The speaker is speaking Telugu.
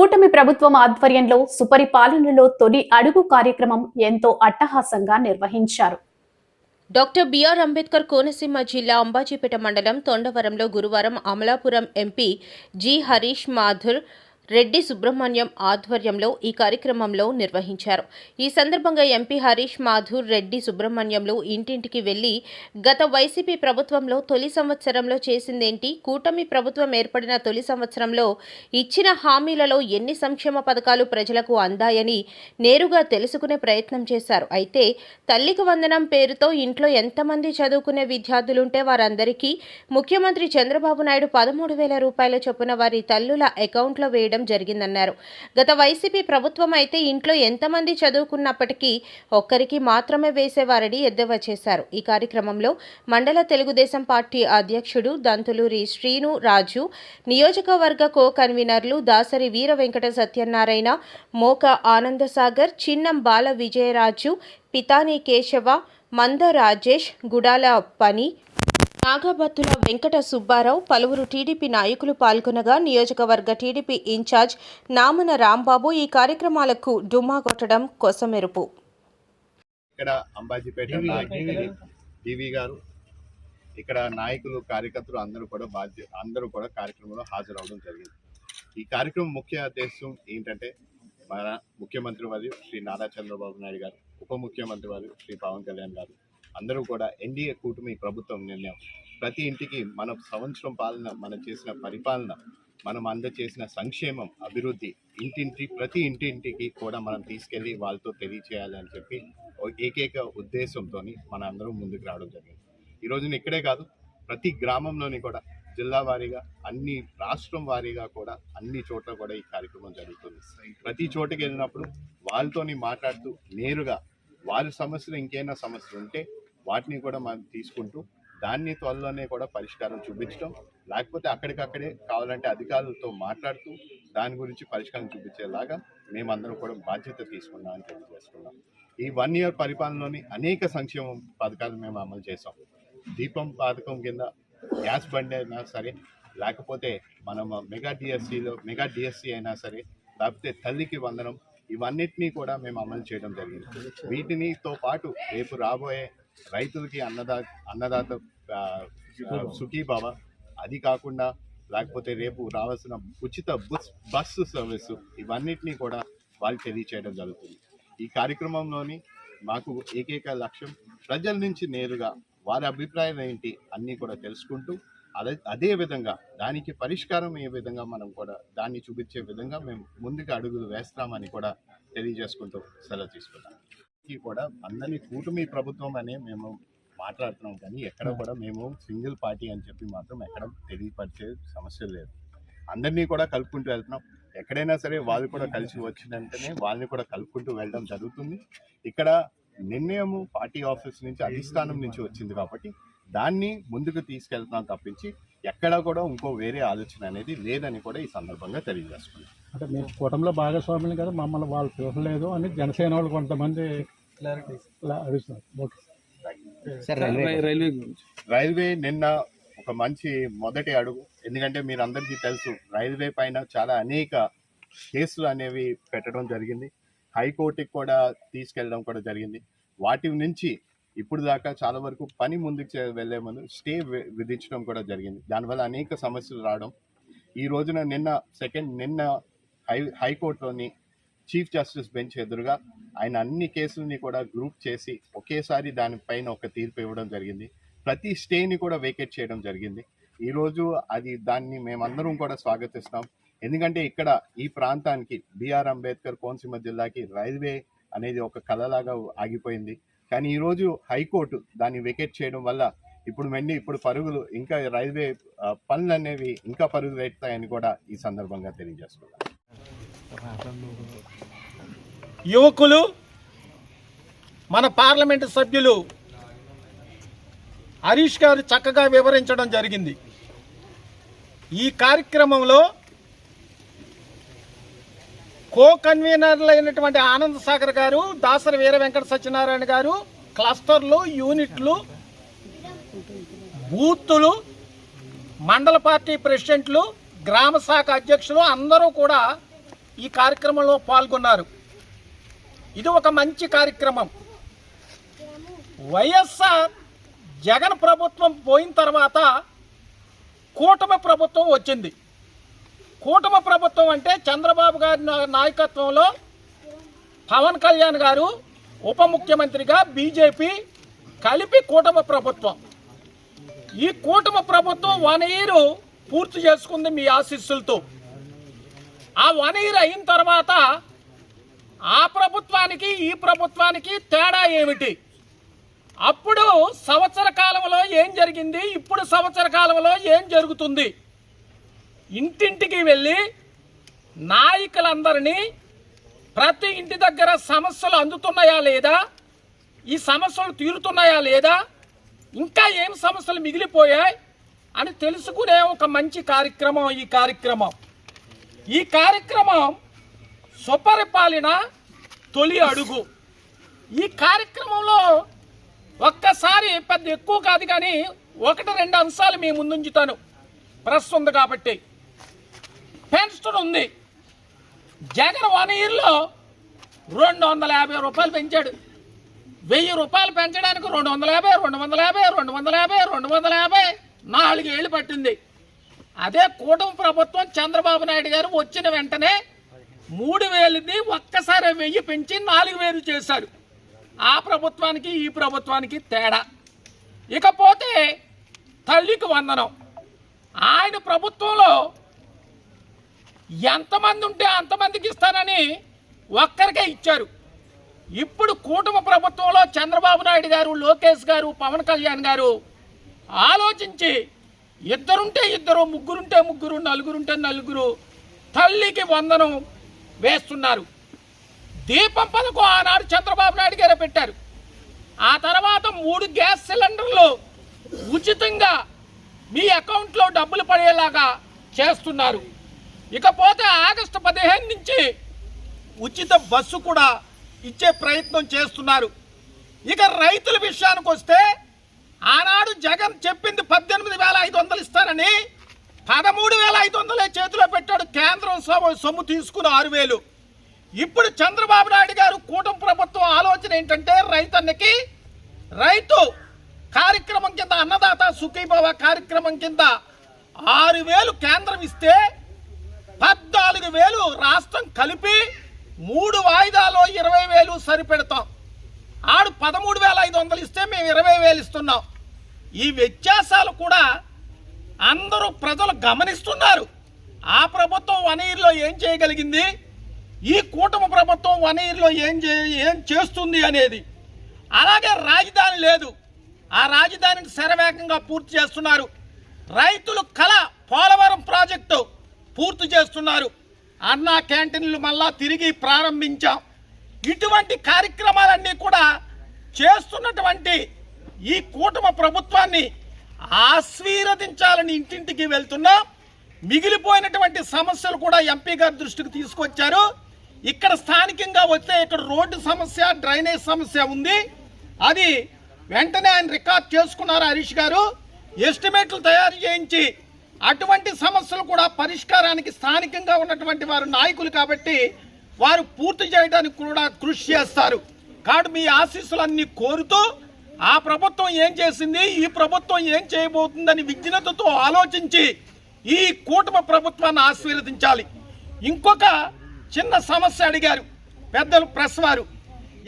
కూటమి ప్రభుత్వం ఆధ్వర్యంలో సుపరిపాలనలో తొలి అడుగు కార్యక్రమం ఎంతో అట్టహాసంగా నిర్వహించారు. డాక్టర్ బిఆర్ అంబేద్కర్ కోనసీమ జిల్లా అంబాజీపేట మండలం తొండవరంలో గురువారం అమలాపురం ఎంపీ జి. హరీష్ మాథుర్ రెడ్డి సుబ్రహ్మణ్యం ఆధ్వర్యంలో ఈ కార్యక్రమంలో నిర్వహించారు. ఈ సందర్భంగా ఎంపీ హరీష్ మాధుర్ రెడ్డి సుబ్రహ్మణ్యంలో ఇంటింటికి వెళ్ళి గత వైసీపీ ప్రభుత్వంలో తొలి సంవత్సరంలో చేసిందేంటి? కూటమి ప్రభుత్వం ఏర్పడిన తొలి సంవత్సరంలో ఇచ్చిన హామీలలో ఎన్ని సంక్షేమ పథకాలు ప్రజలకు అందాయని నేరుగా తెలుసుకునే ప్రయత్నం చేశారు. అయితే తల్లికి వందనం పేరుతో ఇంట్లో ఎంతమంది చదువుకునే విద్యార్థులుంటే వారందరికీ ముఖ్యమంత్రి చంద్రబాబు నాయుడు పదమూడు వేల రూపాయల చొప్పున వారి తల్లుల అకౌంట్లో వేయడం జరిగిందన్నారు. గత వైసీపీ ప్రభుత్వం అయితే ఇంట్లో ఎంతమంది చదువుకున్నప్పటికీ ఒక్కరికి మాత్రమే వేసేవారని ఎద్దేవా చేశారు. ఈ కార్యక్రమంలో మండల తెలుగుదేశం పార్టీ అధ్యక్షుడు దంతులూరి శ్రీను రాజు నియోజకవర్గ కో కన్వీనర్లు దాసరి వీర వెంకట సత్యనారాయణ మోక ఆనందసాగర్ చిన్నం బాల విజయరాజు పితాని కేశవ మంద రాజేష్ గుడాల పని నాగబత్తుల వెంకట సుబ్బారావు పలువురు టీడీపీ నాయకులు పాల్గొనగా నియోజకవర్గ టీడీపీ ఇన్ఛార్జ్ నామన రాంబాబు ఈ కార్యక్రమాలకు డుమ్మా కొట్టడం కొసమెరుపు. ఇక్కడ అంబాజీపేట గారు. ఇక్కడ నాయకులు కార్యకర్తలు అందరూ కూడా బాధ్య అందరూ కూడా కార్యక్రమంలో హాజరవడం జరిగింది. ఈ కార్యక్రమం ముఖ్య ఉద్దేశం ఏంటంటే మన ముఖ్యమంత్రి వారు శ్రీ నారా చంద్రబాబు నాయుడు గారు ఉప ముఖ్యమంత్రి వారు శ్రీ పవన్ కళ్యాణ్ గారు. అందరూ కూడా ఎన్డీఏ కూటమి ప్రభుత్వం నిర్ణయం. ప్రతి ఇంటికి మన సంవత్సరం పాలన మనం చేసిన పరిపాలన మనం అందచేసిన సంక్షేమం అభివృద్ధి ఇంటింటి ప్రతి ఇంటింటికి కూడా మనం తీసుకెళ్ళి వాళ్ళతో తెలియచేయాలని చెప్పి ఓ ఏకైక ఉద్దేశంతో మన అందరం ముందుకు రావడం జరిగింది. ఈ రోజున ఇక్కడే కాదు ప్రతి గ్రామంలోని కూడా జిల్లా వారీగా అన్ని రాష్ట్రం వారీగా కూడా అన్ని చోట్ల కూడా ఈ కార్యక్రమం జరుగుతుంది. ప్రతి చోటకి వెళ్ళినప్పుడు వాళ్ళతోని మాట్లాడుతూ నేరుగా వారి సమస్యలు ఇంకేమైనా సమస్యలు ఉంటే వాటిని కూడా మనం తీసుకుంటూ దాన్ని త్వరలోనే కూడా పరిష్కారం చూపించడం లేకపోతే అక్కడికక్కడే కావాలంటే అధికారులతో మాట్లాడుతూ దాని గురించి పరిష్కారం చూపించేలాగా మేమందరం కూడా బాధ్యత తీసుకున్నామని తెలియజేసుకున్నాం ఈ వన్ ఇయర్ పరిపాలనలోని అనేక సంక్షేమ పథకాలు మేము అమలు చేసాం దీపం పథకం కింద గ్యాస్ బండి అయినా సరే లేకపోతే మనం మెగా డిఎస్సిలో మెగా డిఎస్సి అయినా సరే లేకపోతే తల్లికి వందనం ఇవన్నిటినీ కూడా మేము అమలు చేయడం జరిగింది. వీటినితో పాటు రేపు రాబోయే రైతులకి అన్నదా అన్నదాత సుఖీభావ. అది కాకుండా లేకపోతే రేపు రావాల్సిన ఉచిత బస్ బస్సు సర్వీసు ఇవన్నిటినీ కూడా వాళ్ళు తెలియచేయడం జరుగుతుంది. ఈ కార్యక్రమంలోని మాకు ఏకైక లక్ష్యం ప్రజల నుంచి నేరుగా వారి అభిప్రాయం ఏంటి అన్నీ కూడా తెలుసుకుంటూ అదే అదే విధంగా దానికి పరిష్కారం ఏ విధంగా మనం కూడా దాన్ని చూపించే విధంగా మేము ముందుకు అడుగులు వేస్తామని కూడా తెలియజేసుకుంటూ సెలవు తీసుకుంటాం. ఈ కూడా అందరినీ కూటమి ప్రభుత్వం అనే మేము మాట్లాడుతున్నాం కానీ ఎక్కడ కూడా మేము సింగిల్ పార్టీ అని చెప్పి మాత్రం ఎక్కడ తెలియపరిచే సమస్య లేదు. అందరినీ కూడా కలుపుకుంటూ వెళ్తున్నాం. ఎక్కడైనా సరే వాళ్ళు కూడా కలిసి వచ్చిన వెంటనే వాళ్ళని కూడా కలుపుకుంటూ వెళ్ళడం జరుగుతుంది. ఇక్కడ నిర్ణయము పార్టీ ఆఫీస్ నుంచి అధిష్టానం నుంచి వచ్చింది కాబట్టి దాన్ని ముందుకు తీసుకెళ్తున్నాం తప్పించి ఎక్కడా కూడా ఇంకో వేరే ఆలోచన అనేది లేదని కూడా ఈ సందర్భంగా తెలియజేసుకున్నాం అంటే మీరు కూటమిలో భాగస్వాములు కదా మమ్మల్ని వాళ్ళు చూడలేదు అని జనసేన వాళ్ళు కొంతమంది రైల్వే రైల్వే నిన్న ఒక మంచి మొదటి అడుగు. ఎందుకంటే మీరు అందరికీ తెలుసు రైల్వే పైన చాలా అనేక కేసులు అనేవి పెట్టడం జరిగింది. హైకోర్టుకి కూడా తీసుకెళ్ళడం కూడా జరిగింది. వాటి నుంచి ఇప్పుడు దాకా చాలా వరకు పని ముందుకు వెళ్ళే ముందు స్టే విధించడం కూడా జరిగింది. దానివల్ల అనేక సమస్యలు రావడం. ఈ రోజున నిన్న సెకండ్ నిన్న హై హైకోర్టులోని చీఫ్ జస్టిస్ బెంచ్ ఎదురుగా ఆయన అన్ని కేసుల్ని కూడా గ్రూప్ చేసి ఒకేసారి దానిపైన ఒక తీర్పు ఇవ్వడం జరిగింది. ప్రతి స్టేని కూడా వేకేట్ చేయడం జరిగింది. ఈరోజు అది దాన్ని మేమందరం కూడా స్వాగతిస్తాం. ఎందుకంటే ఇక్కడ ఈ ప్రాంతానికి బిఆర్ అంబేద్కర్ కోనసీమ జిల్లాకి రైల్వే అనేది ఒక కళలాగా ఆగిపోయింది. కానీ ఈరోజు హైకోర్టు దాన్ని వెకేట్ చేయడం వల్ల ఇప్పుడు వెండి ఇప్పుడు పరుగులు ఇంకా రైల్వే పనులు అనేవి ఇంకా పరుగులు పెడతాయని కూడా ఈ సందర్భంగా తెలియజేస్తున్నాం. యువకులు మన పార్లమెంటు సభ్యులు హరీష్ గారు చక్కగా వివరించడం జరిగింది. ఈ కార్యక్రమంలో కో కన్వీనర్లు అయినటువంటి ఆనంద్ సాగర్ గారు దాసరి వీర వెంకట సత్యనారాయణ గారు క్లస్టర్లు యూనిట్లు బూత్లు మండల పార్టీ ప్రెసిడెంట్లు గ్రామ శాఖ అధ్యక్షులు అందరూ కూడా ఈ కార్యక్రమంలో పాల్గొన్నారు. ఇది ఒక మంచి కార్యక్రమం. వైఎస్ఆర్ జగన్ ప్రభుత్వం పోయిన తర్వాత కూటమి ప్రభుత్వం వచ్చింది. కూటమి ప్రభుత్వం అంటే చంద్రబాబు గారి నాయకత్వంలో పవన్ కళ్యాణ్ గారు ఉప ముఖ్యమంత్రిగా బీజేపీ కలిపి కూటమి ప్రభుత్వం. ఈ కూటమి ప్రభుత్వం వన్ ఇయర్ పూర్తి చేసుకుంది మీ ఆశీస్సులతో. ఆ వన్ ఇయర్ అయిన తర్వాత ఆ ప్రభుత్వానికి ఈ ప్రభుత్వానికి తేడా ఏమిటి? అప్పుడు సంవత్సర కాలంలో ఏం జరిగింది? ఇప్పుడు సంవత్సర కాలంలో ఏం జరుగుతుంది? ఇంటింటికి వెళ్ళి నాయకులందరినీ ప్రతి ఇంటి దగ్గర సమస్యలు అందుతున్నాయా లేదా? ఈ సమస్యలు తీరుతున్నాయా లేదా? ఇంకా ఏం సమస్యలు మిగిలిపోయాయి? అని తెలుసుకునే ఒక మంచి కార్యక్రమం ఈ కార్యక్రమం. ఈ కార్యక్రమం సుపరిపాలన తొలి అడుగు. ఈ కార్యక్రమంలో ఒక్కసారి పెద్ద ఎక్కువ కాదు కానీ ఒకటి రెండు అంశాలు మీ ముందుంచుతాను. ప్రెస్ ఉంది కాబట్టి. పెన్షన్ ఉంది. జగన్ వన్ ఇయర్లో రెండు వందల యాభై రూపాయలు పెంచాడు. వెయ్యి రూపాయలు పెంచడానికి రెండు వందల యాభై రెండు వందల యాభై రెండు వందల యాభై రెండు వందల యాభై నాలుగేళ్ళు పట్టింది. అదే కూటమి ప్రభుత్వం చంద్రబాబు నాయుడు గారు వచ్చిన వెంటనే మూడు వేలుని ఒక్కసారి వెయ్యి పెంచి నాలుగు వేలు చేశారు. ఆ ప్రభుత్వానికి ఈ ప్రభుత్వానికి తేడా. ఇకపోతే తల్లికి వందనం. ఆయన ప్రభుత్వంలో ఎంతమంది ఉంటే అంతమందికి ఇస్తానని ఒక్కరికే ఇచ్చారు. ఇప్పుడు కూటమి ప్రభుత్వంలో చంద్రబాబు నాయుడు గారు లోకేష్ గారు పవన్ కళ్యాణ్ గారు ఆలోచించి ఇద్దరుంటే ఇద్దరు ముగ్గురుంటే ముగ్గురు నలుగురుంటే నలుగురు తల్లికి వందనం వేస్తున్నారు. దీపం పథకం ఆనాడు చంద్రబాబు నాయుడు గారే పెట్టారు. ఆ తర్వాత మూడు గ్యాస్ సిలిండర్లు ఉచితంగా మీ అకౌంట్లో డబ్బులు పడేలాగా చేస్తున్నారు. ఇకపోతే ఆగస్టు పదిహేను నుంచి ఉచిత బస్సు కూడా ఇచ్చే ప్రయత్నం చేస్తున్నారు. ఇక రైతుల విషయానికి వస్తే ఆనాడు జగన్ చెప్పింది పద్దెనిమిది వేల ఐదు వందలు ఇస్తారని పదమూడు వేల ఐదు వందలే చేతిలో పెట్టాడు కేంద్రం సొమ్ము- సొమ్ము తీసుకుని ఆరు వేలు. ఇప్పుడు చంద్రబాబు నాయుడు గారు కూటమి ప్రభుత్వం ఆలోచన ఏంటంటే రైతన్నకి రైతు కార్యక్రమం కింద అన్నదాత సుఖీభవ కార్యక్రమం కింద ఆరు వేలు కేంద్రం ఇస్తే పద్నాలుగు వేలు రాష్ట్రం కలిపి మూడు వాయిదాలో ఇరవై వేలు సరిపెడతాం. ఆడు పదమూడు వేల ఐదు వందలు ఇస్తే మేము ఇరవై వేలు ఇస్తున్నాం. ఈ వ్యత్యాసాలు కూడా అందరూ ప్రజలు గమనిస్తున్నారు. ఆ ప్రభుత్వం వన్ ఇయర్లో ఏం చేయగలిగింది? ఈ కూటమి ప్రభుత్వం వన్ ఇయర్లో ఏం చే ఏం చేస్తుంది అనేది. అలాగే రాజధాని లేదు. ఆ రాజధానిని శరవేగంగా పూర్తి చేస్తున్నారు. రైతులు కళ పోలవరం ప్రాజెక్టు పూర్తి చేస్తున్నారు. అన్నా క్యాంటీన్లు మళ్ళా తిరిగి ప్రారంభించాం. ఇటువంటి కార్యక్రమాలన్నీ కూడా చేస్తున్నటువంటి ఈ కూటమి ప్రభుత్వాన్ని ఆశీర్వదించాలని ఇంటింటికి వెళ్తున్నా మిగిలిపోయినటువంటి సమస్యలు కూడా ఎంపీ గారి దృష్టికి తీసుకొచ్చారు. ఇక్కడ స్థానికంగా వస్తే ఇక్కడ రోడ్డు సమస్య డ్రైనేజ్ సమస్య ఉంది. అది వెంటనే ఆయన రికార్డ్ చేసుకున్నారు హరీష్ గారు. ఎస్టిమేట్లు తయారు చేయించి అటువంటి సమస్యలు కూడా పరిష్కారానికి స్థానికంగా ఉన్నటువంటి వారు నాయకులు కాబట్టి వారు పూర్తి చేయడానికి కూడా కృషి చేస్తారు. కాబట్టి మీ ఆశీస్సులన్నీ కోరుతూ ఆ ప్రభుత్వం ఏం చేసింది? ఈ ప్రభుత్వం ఏం చేయబోతుందని విజ్ఞతతో ఆలోచించి ఈ కూటమి ప్రభుత్వాన్ని ఆశీర్వదించాలి. ఇంకొక చిన్న సమస్య అడిగారు. పెద్దలు ప్రెస్ వారు.